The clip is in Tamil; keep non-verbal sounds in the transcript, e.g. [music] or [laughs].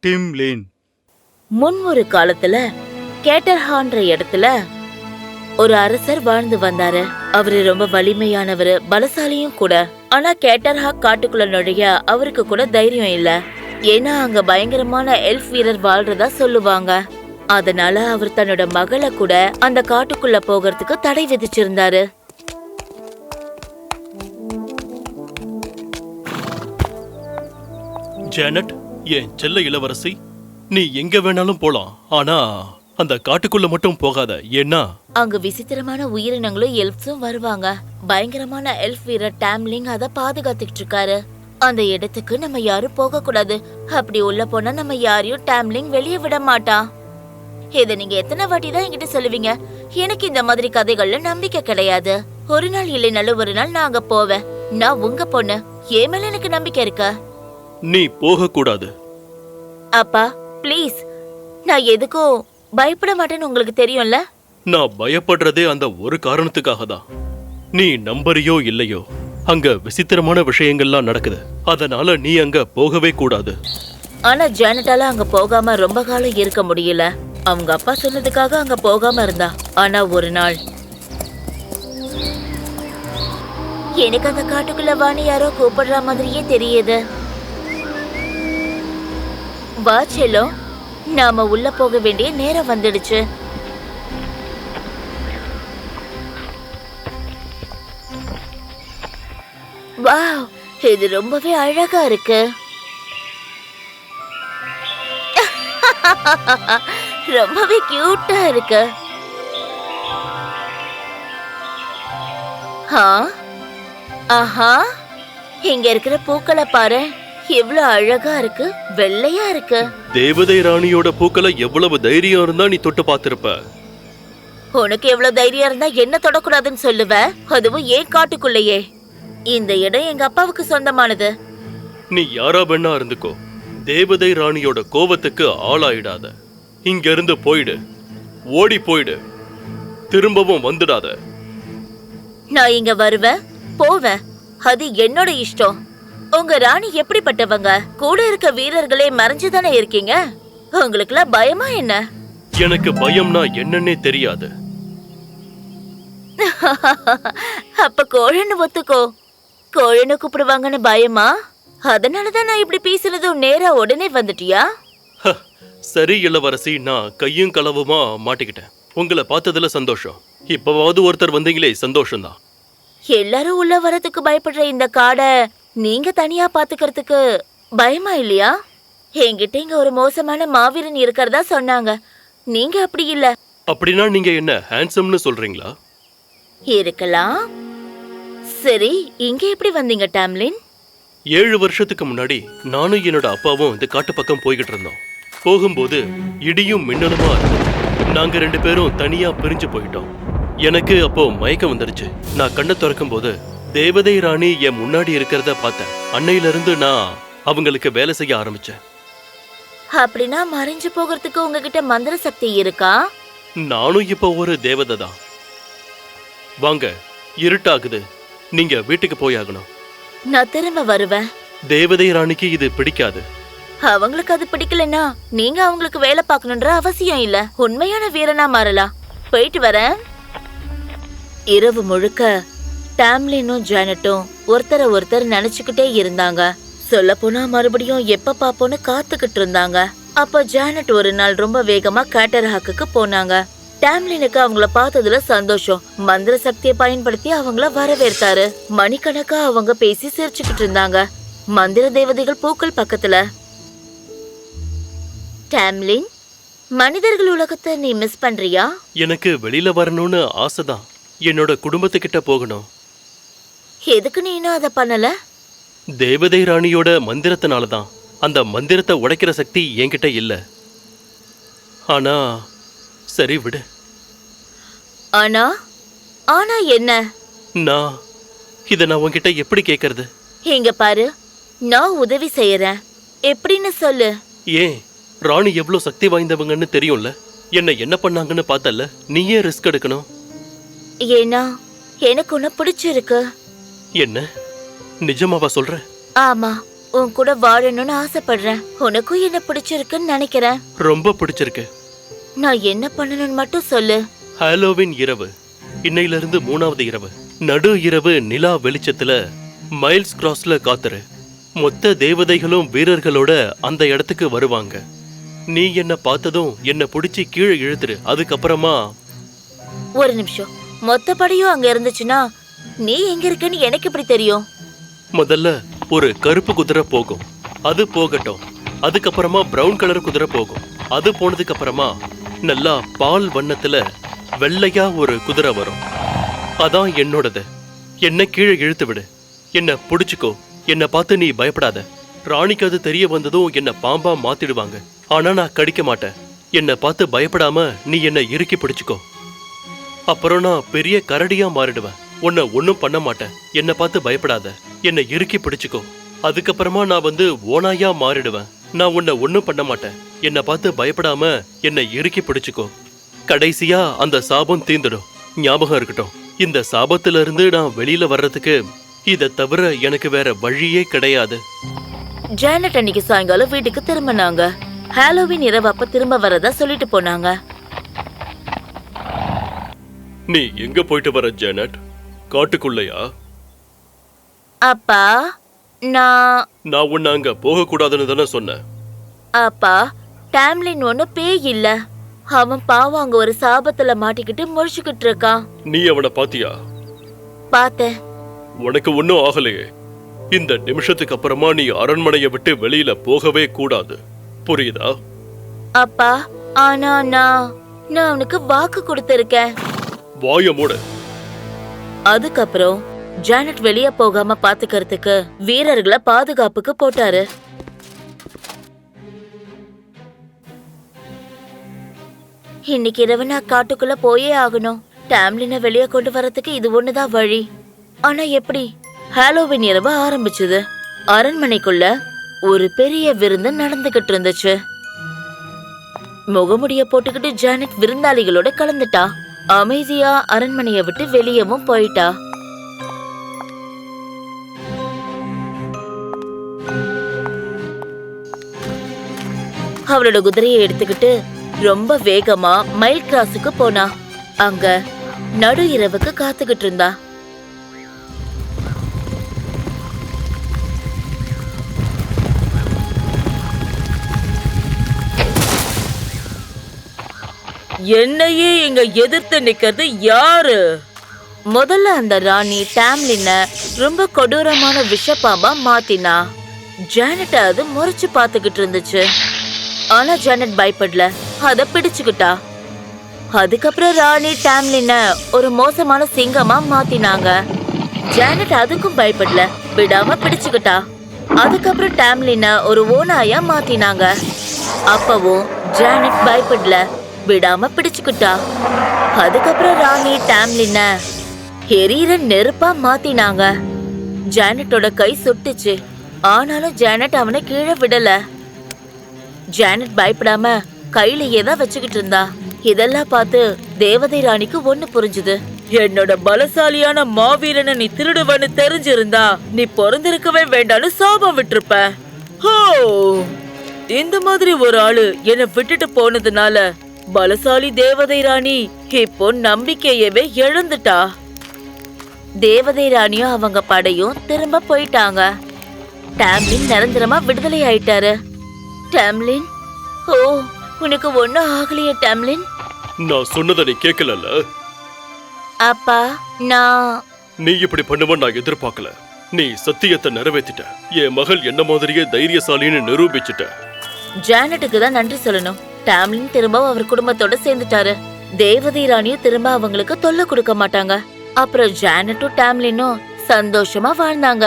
டிம் லேன் முன் ஒரு காலத்துல கேட்டர்ஹான்ற இடத்துல ஒரு அரசர் வாழ்ந்து வந்தாரு. அவரு ரொம்ப வலிமையானவரு பலசாலியும் கூட. ஆனா கேட்டர்ஹா காட்டுக்குள்ள நுழைய அவருக்கு கூட தைரியம் இல்ல. ஏன்னா அங்க பயங்கரமான எல்ஃப் வீரர் வாழ்றதா சொல்லுவாங்க. அதனால அவர் தன்னோட மகளை கூட அந்த காட்டுக்குள்ள போகிறதுக்கு தடை விதிச்சிருந்தாரு. ஜேனட் என் செல்ல இளவரசி நீ எங்க வேணாலும் போலாம். ஆனா அந்த காட்டுக்குள்ள மட்டும் போகாத ஏன்னா? அங்க விசித்திரமான உயிரினங்களும் எல்ஃப்ஸும் வருவாங்க. பயங்கரமான எல்ஃப் வீரர் டேம்லிங் அத பாதுகாத்துக்கிட்டு இருக்காரு அந்த இடத்துக்கு நம்ம யாரும் போக கூடாது அப்படி உள்ள போனா நம்ம யாரையும் டேம்லிங் வெளியே விட மாட்டான். இத நீங்க எத்தனை வாட்டி தான் என்கிட்ட சொல்லுவீங்க? எனக்கு இந்த மாதிரி கதைகள்ல நம்பிக்கை கிடையாது. ஒரு நாள் இல்லைனாலும் ஒரு நாள் நான் அங்க போவேன். நான் உங்க பொண்ணு. என் மேல எனக்கு நம்பிக்கை இருக்கா? நீ போக கூடாது அப்பா ப்ளீஸ் நான் எதுக்கும் பயப்பட மாட்டேன்னு உங்களுக்கு தெரியும்ல? நான் பயப்படுறதே அந்த ஒரு காரணத்துக்காக தான் நீ நம்பறியோ இல்லையோ அங்க விசித்திரமான விஷயங்கள்லாம் நடக்குது. அதனால நீ அங்க போகவே கூடாது. ஆனா ஜானட்டால அங்க போகாம ரொம்ப காலம் இருக்க முடியல. அவங்க அப்பா சொன்னதுக்காக அங்க போகாம இருந்தா. ஆனா ஒரு நாள். எனக்கு அந்த காட்டுக்குள்ள வாணி யாரோ கூப்பிடுற மாதிரியே தெரியுது. வா செல்லோ. நாம உள்ள போக வேண்டிய நேரம் வந்துடுச்சு. வாவ் இது ரொம்பவே அழகா இருக்கு. [laughs] ரொம்பவே கியூட்டா இருக்கு. ஆஹா. இங்க இருக்கிற பூக்களை பாரு. எவ்வளவு அழகா இருக்கு வெள்ளையா இருக்கு. தேவதை ராணியோட பூக்களை எவ்வளவு தைரியம் இருந்தா நீ தொட்டு பார்த்திருப்ப. உனக்கு எவ்வளவு தைரியம் இருந்தா என்ன தொடக்கூடாதுன்னு சொல்லுவ? அதுவும் ஏன் காட்டுக்குள்ளேயே? இந்த இடம் எங்க அப்பாவுக்கு சொந்தமானது. நீ யாரா வேணா இருந்துக்கோ. தேவதை ராணியோட கோவத்துக்கு ஆளாயிடாத. இங்க இருந்து போயிடு. ஓடி போயிடு. திரும்பவும் வந்துடாத. நான் இங்க வருவேன் போவேன் அது என்னோட இஷ்டம். உங்க ராணி எப்படிப்பட்டவங்க? கூட இருக்க வீரர்களே மறைஞ்சுதானே இருக்கீங்க? உங்களுக்குலாம் பயமா என்ன? எனக்கு பயம்னா என்னன்னே தெரியாது. [laughs] அப்ப கோழன்னு ஒத்துக்கோ. கோழன்னு கூப்பிடுவாங்கன்னு பயமா? அதனாலதான் நான் இப்படி பேசுனதும் நேரா உடனே வந்துட்டியா? சரி இளவரசி நான் கையும் களவுமா மாட்டிக்கிட்டேன். உங்களை பார்த்ததுல சந்தோஷம். இப்பவாவது ஒருத்தர் வந்தீங்களே சந்தோஷம்தான். எல்லாரும் உள்ள வரதுக்கு பயப்படுற இந்த காடை நீங்க தனியா பாத்துக்கிறதுக்கு பயமா இல்லையா? என்கிட்ட இங்க ஒரு மோசமான மாவீரன் இருக்கிறதா சொன்னாங்க. நீங்க அப்படி இல்ல. அப்படின்னா நீங்க என்ன ஹேண்ட்ஸம்னு சொல்றீங்களா? இருக்கலாம். சரி இங்க எப்படி வந்தீங்க டாம்லின்? ஏழு வருஷத்துக்கு முன்னாடி நானும் என்னோட அப்பாவும் இந்த காட்டு பக்கம் போய்கிட்டு இருந்தோம். போகும்போது இடியும் மின்னலுமா இருந்தது. நாங்க ரெண்டு பேரும் தனியா பிரிஞ்சு போயிட்டோம். எனக்கு அப்போ மயக்கம் வந்துருச்சு. நான் கண்ணை திறக்கும் போது தேவதை ராணி என் முன்னாடி இருக்கிறத பார்த்தேன் அன்னையில இருந்து நான் அவங்களுக்கு வேலை செய்ய ஆரம்பிச்சேன். அப்படின்னா மறைஞ்சு போகிறதுக்கு உங்ககிட்ட மந்திர சக்தி இருக்கா? நானும் இப்போ ஒரு தேவதை தான். வாங்க இருட்டாகுது. நீங்க வீட்டுக்கு போயாகணும். நான் திரும்ப வருவேன். தேவதை ராணிக்கு இது பிடிக்காது. அவங்களுக்கு அது பிடிக்கலன்னா நீங்க அவங்களுக்கு வேலை பார்க்கணுன்ற அவசியம் இல்ல. உண்மையான வீரனா மாறலாம். போயிட்டு வரேன். இரவு முழுக்க டாம்லினும் ஜானட்டும் ஒருத்தரை ஒருத்தர் நினைச்சுக்கிட்டே இருந்தாங்க. சொல்ல போனா மறுபடியும் எப்ப பாப்போன்னு காத்துக்கிட்டு இருந்தாங்க. அப்ப ஜானட் ஒரு நாள் ரொம்ப வேகமா கேட்டர்ஹாக்கு போனாங்க. டேம்லினுக்கு அவங்கள பார்த்ததுல சந்தோஷம். மந்திர சக்தியை பயன்படுத்தி அவங்கள வரவேற்றாரு. மணிக்கணக்கா அவங்க பேசி சிரிச்சுக்கிட்டு இருந்தாங்க. மந்திர தேவதைகள் பூக்கள் பக்கத்துல. டேம்லின் மனிதர்கள் உலகத்தை நீ மிஸ் பண்றியா? எனக்கு வெளியில வரணும்னு ஆசைதான். என்னோட குடும்பத்துக்கிட்ட போகணும். எதுக்கு நீ இன்னும் அதை பண்ணல? தேவதை ராணியோட மந்திரத்தினால தான் அந்த மந்திரத்தை உடைக்கிற சக்தி என்கிட்ட இல்ல. ஆனா சரி விடு. ஆனா? ஆனா என்ன? நான் இதை நான் உன்கிட்ட எப்படி கேட்கறது இங்க பாரு நான் உதவி செய்யறேன். எப்படின்னு சொல்லு. ஏன்? ராணி எவ்வளவு சக்தி வாய்ந்தவங்கன்னு தெரியும்ல? என்ன என்ன பண்ணாங்கன்னு பார்த்தல்ல நீயே ரிஸ்க் எடுக்கணும். ஏன்னா எனக்கு உன்னை பிடிச்சிருக்கு. என்ன? நிஜமாவா சொல்ற? ஆமா உன் கூட வாழணும்னு ஆசைப்படுறேன். உனக்கும் என்ன பிடிச்சிருக்குன்னு நினைக்கிறேன். ரொம்ப பிடிச்சிருக்கு. நான் என்ன பண்ணணும்னு மட்டும் சொல்லு. ஹாலோவின் இரவு. இன்னையிலிருந்து மூணாவது இரவு. நடு இரவு நிலா வெளிச்சத்துல மைல்ஸ் கிராஸ்ல காத்துரு. மொத்த தேவதைகளும் வீரர்களோட அந்த இடத்துக்கு வருவாங்க. நீ என்ன பார்த்ததும் என்ன பிடிச்சி கீழே இழுத்துரு. அதுக்கப்புறமா ஒரு நிமிஷம். மொத்தப்படியும் அங்க இருந்துச்சுன்னா நீ எங்க இருக்கன்னு எனக்கு எப்படி தெரியும்? முதல்ல ஒரு கருப்பு குதிரை போகும். அது போகட்டும். அதுக்கப்புறமா பிரவுன் கலர் குதிரை போகும். அது போனதுக்கு அப்புறமா நல்லா பால் வண்ணத்துல வெள்ளையா ஒரு குதிரை வரும். அதான் என்னோடது. என்ன கீழே இழுத்து விடு. என்ன புடிச்சுக்கோ. என்ன பார்த்து நீ பயப்படாத. ராணிக்கு அது தெரிய வந்ததும் என்ன பாம்பா மாத்திடுவாங்க. ஆனா நான் கடிக்க மாட்டேன். என்னை பார்த்து பயப்படாம நீ என்னை இறுக்கி பிடிச்சிக்கோ. அப்புறம் நான் பெரிய கரடியா மாறிடுவேன். உன்னை ஒன்றும் பண்ண மாட்டேன். என்னை பார்த்து பயப்படாத. என்னை இறுக்கி பிடிச்சுக்கோ. அதுக்கப்புறமா நான் வந்து ஓனாயா மாறிடுவேன். நான் உன்னை ஒன்றும் பண்ண மாட்டேன். என்னை பார்த்து பயப்படாம என்னை இறுக்கி பிடிச்சுக்கோ. கடைசியா அந்த சாபம் தீந்துடும். ஞாபகம் இருக்கட்டும். இந்த சாபத்துல இருந்து நான் வெளியில வர்றதுக்கு இதை தவிர எனக்கு வேற வழியே கிடையாது. ஜானட் அன்னைக்கு சாயங்காலம் வீட்டுக்கு திரும்பினாங்க. ஹாலோவின் இரவு அப்ப திரும்ப வரதா சொல்லிட்டு போனாங்க. நீ எங்க போயிட்டு வர ஜேனட் காட்டுக்குள்ளையா? அப்பா நான் நான் உன்னை அங்க போகக்கூடாதுன்னு தானே சொன்னேன். அப்பா டேம்லின் ஒண்ணு பேய் இல்ல. அவன் பாவம் அங்க ஒரு சாபத்துல மாட்டிக்கிட்டு முழிச்சுக்கிட்டு இருக்கான். நீ அவனை பாத்தியா? பார்த்தேன் உனக்கு ஒன்றும் ஆகலையே. இந்த நிமிஷத்துக்கு அப்புறமா நீ அரண்மனையை விட்டு வெளியில போகவே கூடாது. புரியுதா? அப்பா ஆனா நான் நான் அவனுக்கு வாக்கு கொடுத்திருக்கேன். வாய மூட. அதுக்கப்புறம் ஜானட் வெளியே போகாம பாத்துக்கிறதுக்கு வீரர்களை பாதுகாப்புக்கு போட்டாரு. இன்னைக்கு இரவு நான் காட்டுக்குள்ள போயே ஆகணும். டேம்லினை வெளியே கொண்டு வரதுக்கு இது ஒண்ணுதான் வழி. ஆனா எப்படி? ஹாலோவின் இரவு ஆரம்பிச்சது. அரண்மனைக்குள்ள ஒரு பெரிய விருந்து நடந்துகிட்டு இருந்துச்சு. முகமுடிய போட்டுக்கிட்டு ஜானட் விருந்தாளிகளோட கலந்துட்டா. அமைதியா அரண்மனையை விட்டு வெளியவும் போயிட்டா? அவளோட குதிரையை எடுத்துக்கிட்டு ரொம்ப வேகமா மைல் கிராஸுக்கு போனா. அங்க நடு இரவுக்கு காத்துக்கிட்டு இருந்தா. என்னையே இங்க எதிர்த்து நிக்கிறது யாரு? முதல்ல அந்த ராணி டேம்லின ரொம்ப கொடூரமான விஷப்பாம்பா மாத்தினா. ஜானட் அது முறைச்சு பார்த்துக்கிட்டு இருந்துச்சு. ஆனா ஜானட் பயப்படல. அத பிடிச்சுக்கிட்டா. அதுக்கப்புறம் ராணி டேம்லின ஒரு மோசமான சிங்கமா மாத்தினாங்க. ஜானட் அதுக்கும் பயப்படல. விடாம பிடிச்சுக்கிட்டா. அதுக்கப்புறம் டேம்லின ஒரு ஓனாயா மாத்தினாங்க. அப்பவும் ஜானட் பயப்படல. விடாம பிடிச்சுக்கிட்டா. அதுக்கப்புறம் ராணி டேம்லின எரியற நெருப்பா மாத்தினாங்க. ஜானட்டோட கை சுட்டுச்சு. ஆனாலும் ஜானட் அவனை கீழே விடல. ஜானட் பயப்படாம கையிலேயே தான் வச்சுக்கிட்டு இருந்தா. இதெல்லாம் பார்த்து தேவதை ராணிக்கு ஒண்ணு புரிஞ்சுது. என்னோட பலசாலியான மாவீரனை நீ திருடுவன்னு தெரிஞ்சிருந்தா நீ பிறந்திருக்கவே வேண்டாம்னு சாபம் விட்டுருப்ப. ஹோ! இந்த மாதிரி ஒரு ஆளு என்னை விட்டுட்டு போனதுனால பலசாலி தேவதை ராணி இப்போ நம்பிக்கையவே இழந்துட்டா தேவதை ராணியும் அவங்க படையும் திரும்ப போயிட்டாங்க. டேம்லின் நிரந்தரமா விடுதலை ஆயிட்டாரு. டேம்லின்? ஓ உனக்கு ஒன்னும் ஆகலையே டேம்லின்? நான் சொன்னதை நீ கேட்கலல்ல? அப்பா நான் நீ இப்படி பண்ணுவ நான் எதிர்பார்க்கல. நீ சத்தியத்தை நிறைவேத்திட்ட. என் மகள் என்ன மாதிரியே தைரியசாலின்னு நிரூபிச்சிட்ட. ஜானட்டுக்கு தான் நன்றி சொல்லணும். டேம்லின் திரும்ப அவர் குடும்பத்தோட சேர்ந்துட்டாரு. தேவதை ராணியும் திரும்ப அவங்களுக்கு தொல்லை கொடுக்க மாட்டாங்க. அப்புறம் ஜானட்டும் டேம்லினும் சந்தோஷமா வாழ்ந்தாங்க.